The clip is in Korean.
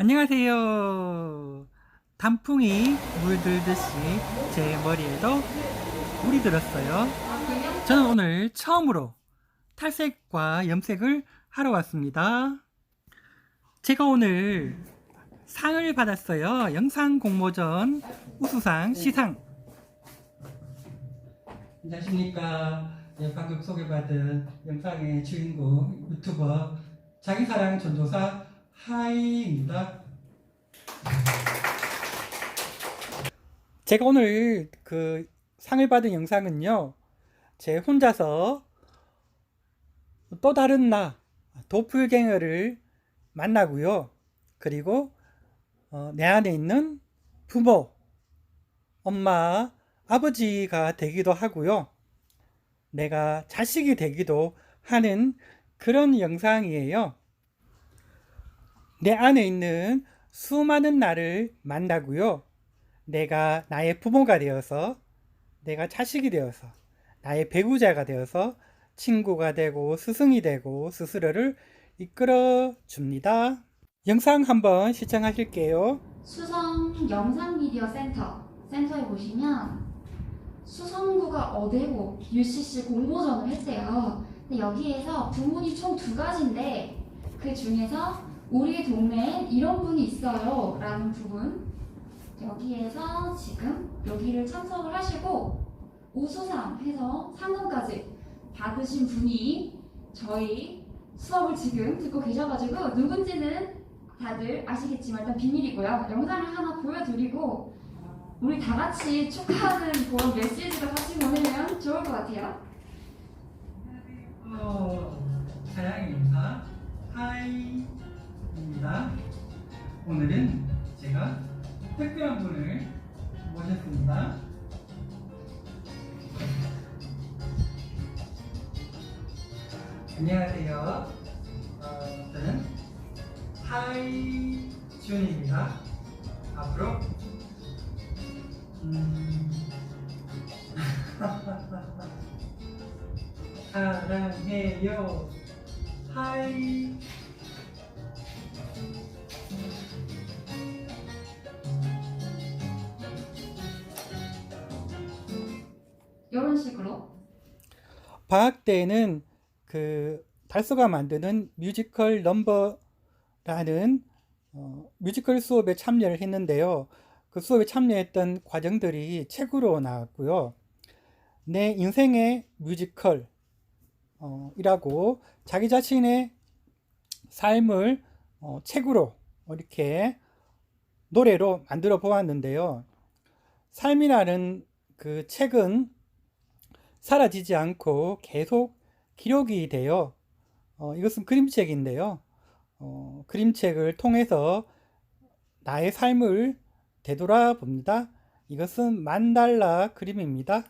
안녕하세요. 단풍이 물들듯이 제 머리에도 물이 들었어요. 저는 오늘 처음으로 탈색과 염색을 하러 왔습니다. 제가 오늘 상을 받았어요. 영상 공모전 우수상 시상. 안녕하십니까. 네, 방금 소개받은 영상의 주인공 유튜버 자기사랑 전도사 하이입니다. 제가 오늘 그 상을 받은 영상은요, 제 혼자서 또 다른 나, 도플갱어를 만나고요. 그리고 어, 내 안에 있는 부모, 엄마, 아버지가 되기도 하고요. 내가 자식이 되기도 하는 그런 영상이에요. 내 안에 있는 수많은 나를 만나고요. 내가 나의 부모가 되어서, 내가 자식이 되어서, 나의 배우자가 되어서 친구가 되고 스승이 되고 스스로를 이끌어 줍니다. 영상 한번 시청하실게요. 수성 영상 미디어 센터 센터에 보시면 수성구가 어대고 UCC 공모전을 했대요. 근데 여기에서 부문이 총 두 가지인데 그 중에서 우리 동네엔 이런 분이 있어요 라는 부분 여기에서 지금 여기를 참석을 하시고 우수상 해서 상금까지 받으신 분이 저희 수업을 지금 듣고 계셔가지고 누군지는 다들 아시겠지만 일단 비밀이고요. 영상을 하나 보여드리고 우리 다 같이 축하하는 그런 메시지를 같이 보내면 좋을 것 같아요. 오늘은 제가 특별한 분을 모셨습니다. 안녕하세요. 어, 저는 하이준입니다. 앞으로 음, 사랑해요. 하이. 이런 식으로 방학 때에는 그 달서가 만드는 뮤지컬 넘버라는 어, 뮤지컬 수업에 참여를 했는데요. 그 수업에 참여했던 과정들이 책으로 나왔고요. 내 인생의 뮤지컬 어, 이라고 자기 자신의 삶을 어, 책으로 이렇게 노래로 만들어 보았는데요. 삶이라는 그 책은 사라지지 않고 계속 기록이 되어 어, 이것은 그림책인데요. 어, 그림책을 통해서 나의 삶을 되돌아 봅니다. 이것은 만달라 그림입니다.